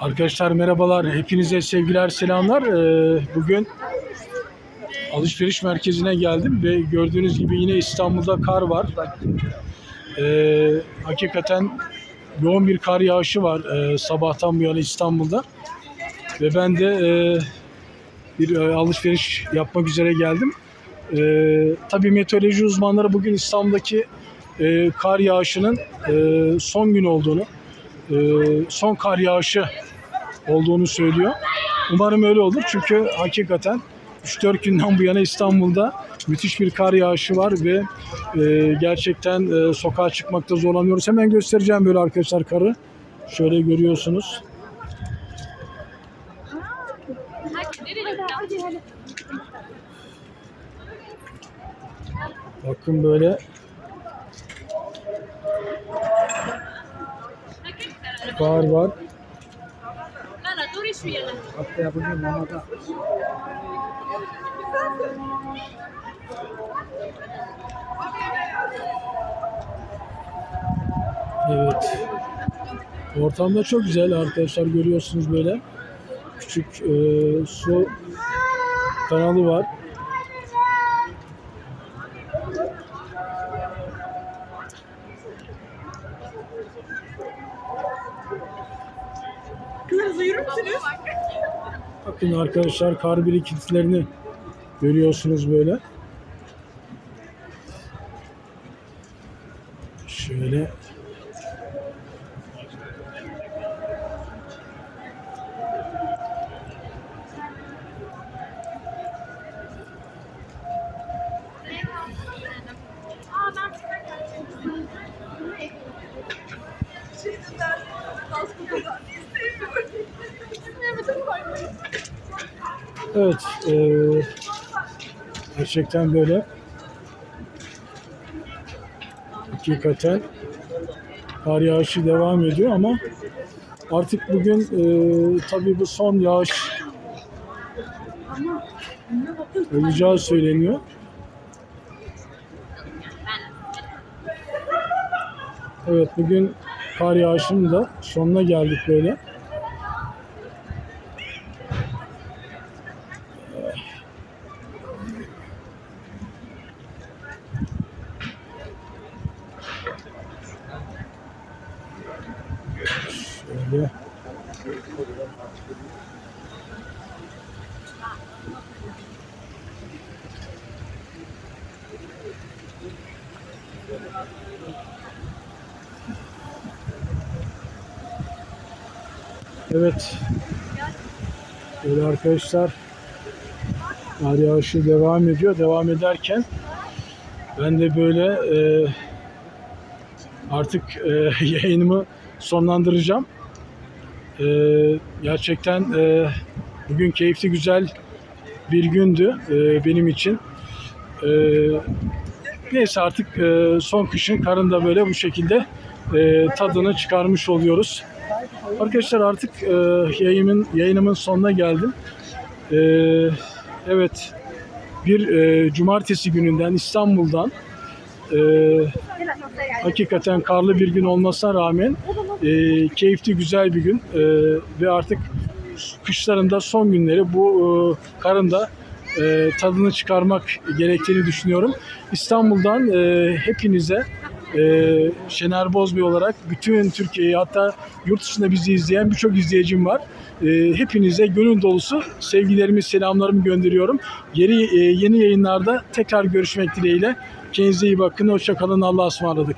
Arkadaşlar merhabalar. Hepinize sevgiler, selamlar. Ee, Bugün alışveriş merkezine geldim ve gördüğünüz gibi yine İstanbul'da kar var. Ee, hakikaten yoğun bir kar yağışı var e, sabahtan bu yana İstanbul'da. Ve ben de e, bir e, alışveriş yapmak üzere geldim. E, tabii meteoroloji uzmanları bugün İstanbul'daki kar yağışının son gün olduğunu, son kar yağışı olduğunu söylüyor. Umarım öyle olur çünkü hakikaten 3-4 günden bu yana İstanbul'da müthiş bir kar yağışı var ve e, gerçekten e, sokağa çıkmakta zorlanıyoruz. Hemen göstereceğim böyle arkadaşlar karı. Şöyle görüyorsunuz. Bakın böyle kar var. Evet. Ortamda çok güzel arkadaşlar görüyorsunuz böyle. Küçük e, su kanalı var. Hızlı yürür müsünüz? Bakın arkadaşlar kar birikintilerini görüyorsunuz böyle. Şöyle evet eee, gerçekten böyle hakikaten kar yağışı devam ediyor ama artık bugün eee tabii bu son yağış olacağı söyleniyor. Evet bugün kar yağışının da sonuna geldik böyle. Şöyle. Evet. Böyle arkadaşlar kar yağışı devam ediyor. Devam ederken ben de böyle e, artık e, yayınımı sonlandıracağım. E, gerçekten e, bugün keyifli güzel bir gündü e, benim için. E, neyse artık e, son kışın karında böyle bu şekilde e, tadını çıkarmış oluyoruz. Arkadaşlar artık e, yayımın, yayınımın sonuna geldim. E, evet bir e, cumartesi gününden İstanbul'dan e, hakikaten karlı bir gün olmasına rağmen e, keyifli güzel bir gün E, ve artık kışların da son günleri bu e, karın da e, tadını çıkarmak gerektiğini düşünüyorum. İstanbul'dan e, hepinize e, Şener Bozbey olarak bütün Türkiye'yi hatta yurt dışında bizi izleyen birçok izleyicim var. E, hepinize gönül dolusu sevgilerimi, selamlarımı gönderiyorum. Geri e, yeni yayınlarda tekrar görüşmek dileğiyle. Kendinize iyi bakın. Hoşçakalın. Allah'a ısmarladık.